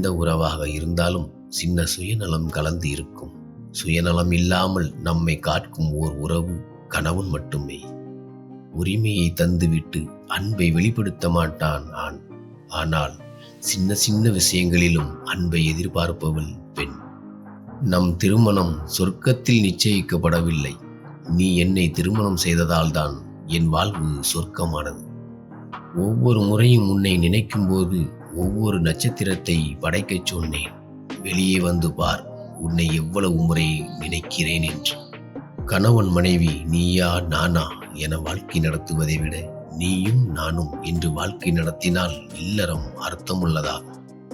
எந்த உறவாக இருந்தாலும் சின்ன சுயநலம் கலந்து இருக்கும். சுயநலம் இல்லாமல் நம்மை காக்கும் ஓர் உறவு கணவன் மட்டுமே. உரிமையை தந்துவிட்டு அன்பை வெளிப்படுத்த மாட்டான் ஆண். ஆனால் சின்ன சின்ன விஷயங்களிலும் அன்பை எதிர்பார்ப்பவள் பெண். நம் திருமணம் சொர்க்கத்தில் நிச்சயிக்கப்படவில்லை. நீ என்னை திருமணம் செய்ததால்தான் என் வாழ்வு சொர்க்கமானது. ஒவ்வொரு முறையும் உன்னை நினைக்கும் போது ஒவ்வொரு நட்சத்திரத்தை படைக்கச் சொன்னேன். வெளியே வந்து பார் உன்னை எவ்வளவு முறை நினைக்கிறேன் என்று. கணவன் மனைவி நீயா நானா என வாழ்க்கை நடத்துவதை விட நீயும் நானும் என்று வாழ்க்கை நடத்தினால் இல்லறம் அர்த்தமுள்ளதா?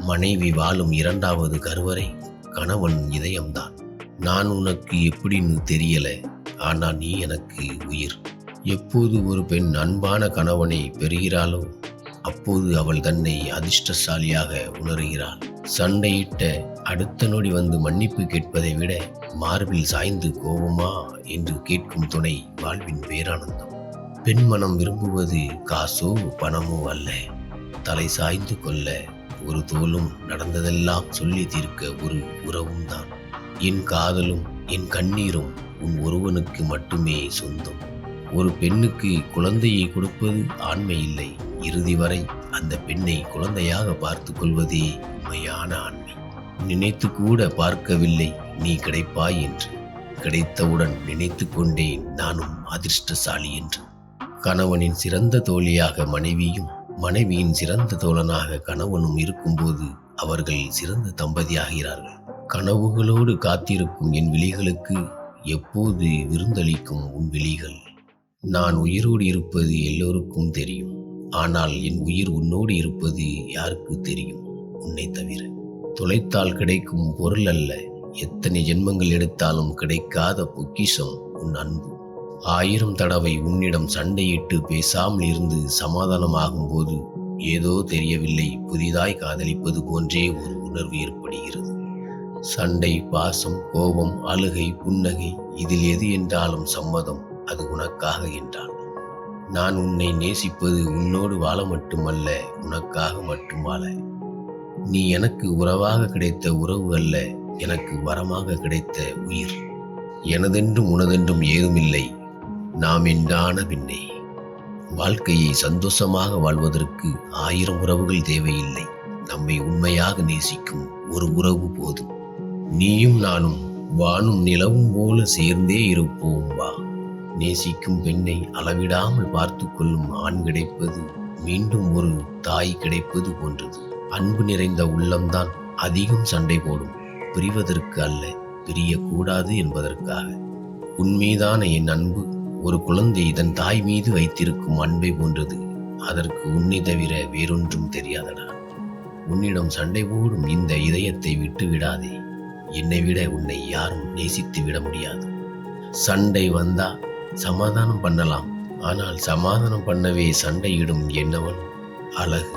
மனைவி வாழும் இரண்டாவது கருவறை கணவன் இதயம்தான். நான் உனக்கு எப்படின்னு தெரியல ஆனா நீ எனக்கு உயிர். எப்போது ஒரு பெண் அன்பான கணவனை பெறுகிறாளோ அப்போது அவள் தன்னை அதிர்ஷ்டசாலியாக உணர்கிறாள். சண்டையிட்ட அடுத்த நொடி வந்து மன்னிப்பு கேட்பதை விட மார்பில் சாய்ந்து கோபமா என்று கேட்கும் துணை வாழ்வின் பேரானந்தம். பெண் மனம் விரும்புவது காசோ பணமோ அல்ல. தலை சாய்ந்து கொள்ள ஒரு தோலும் நடந்ததெல்லாம் சொல்லி தீர்க்க ஒரு உறவும் தான். என் காதலும் என் கண்ணீரும் உன் ஒருவனுக்கு மட்டுமே சொந்தம். ஒரு பெண்ணுக்கு குழந்தையை கொடுப்பது ஆண்மை இல்லை இறுதி வரை அந்த பெண்ணை குழந்தையாக பார்த்து கொள்வதே உண்மையான ஆண்மை. நினைத்து கூட பார்க்கவில்லை நீ கிடைப்பாய் என்று. கிடைத்தவுடன் நினைத்து கொண்டேன் நானும் அதிர்ஷ்டசாலி என்று. கணவனின் சிறந்த தோழியாக மனைவியும் மனைவியின் சிறந்த தோழனாக கணவனும் இருக்கும்போது அவர்கள் சிறந்த தம்பதியாகிறார்கள். கனவுகளோடு காத்திருக்கும் என் விழிகளுக்கு எப்போது விருந்தளிக்கும் உன் விழிகள்? நான் உயிரோடு இருப்பது எல்லோருக்கும் தெரியும். ஆனால் என் உயிர் உன்னோடு இருப்பது யாருக்கு தெரியும்? உன்னை தவிர. தொலைத்தால் கிடைக்கும் பொருள் அல்ல. எத்தனை ஜென்மங்கள் எடுத்தாலும் கிடைக்காத பொக்கிஷம் உன் அன்பு. ஆயிரம் தடவை உன்னிடம் சண்டையிட்டு பேசாமல் இருந்து சமாதானமாகும் போது ஏதோ தெரியவில்லை. புதிதாய் காதலிப்பது போன்றே ஒரு உணர்வு ஏற்படுகிறது. சண்டை பாசம் கோபம் அழுகை புன்னகை இதில் எது என்றாலும் சம்மதம். அது உனக்காக என்றான். நான் உன்னை நேசிப்பது உன்னோடு வாழ மட்டுமல்ல உனக்காக மட்டும் வாழ. நீ எனக்கு உறவாக கிடைத்த உறவு அல்ல எனக்கு வரமாக கிடைத்த உயிர். எனதென்றும் உனதென்றும் ஏதுமில்லை நாம் என்றான பின்னே. வாழ்க்கையை சந்தோஷமாக வாழ்வதற்கு ஆயிரம் உறவுகள் தேவையில்லை நம்மை உண்மையாக நேசிக்கும் ஒரு உறவு போதும். நீயும் நானும் வானும் நிலவும் போல சேர்ந்தே இருப்போம் வா. நேசிக்கும் பெண்ணை அளவிடாமல் பார்த்து கொள்ளும் ஆண் கிடைப்பது மீண்டும் ஒரு தாய் கிடைப்பது போன்றது. அன்பு நிறைந்த உள்ளம்தான் அதிகம் சண்டை போடும். பிரிவதற்கு அல்ல பிரியக்கூடாது என்பதற்காக. உன்மீதான என் அன்பு ஒரு குழந்தை இதன் தாய் மீது வைத்திருக்கும் அன்பை போன்றது. அதற்கு உன்னை தவிர வேறொன்றும் தெரியாதடா. உன்னிடம் சண்டை போடும் இந்த இதயத்தை விட்டு விடாதே. என்னை விட உன்னை யாரும் நேசித்து விட முடியாது. சண்டை வந்தா சமாதானம் பண்ணலாம். ஆனால் சமாதானம் பண்ணவே சண்டையிடும் என்னவன்? அழகு.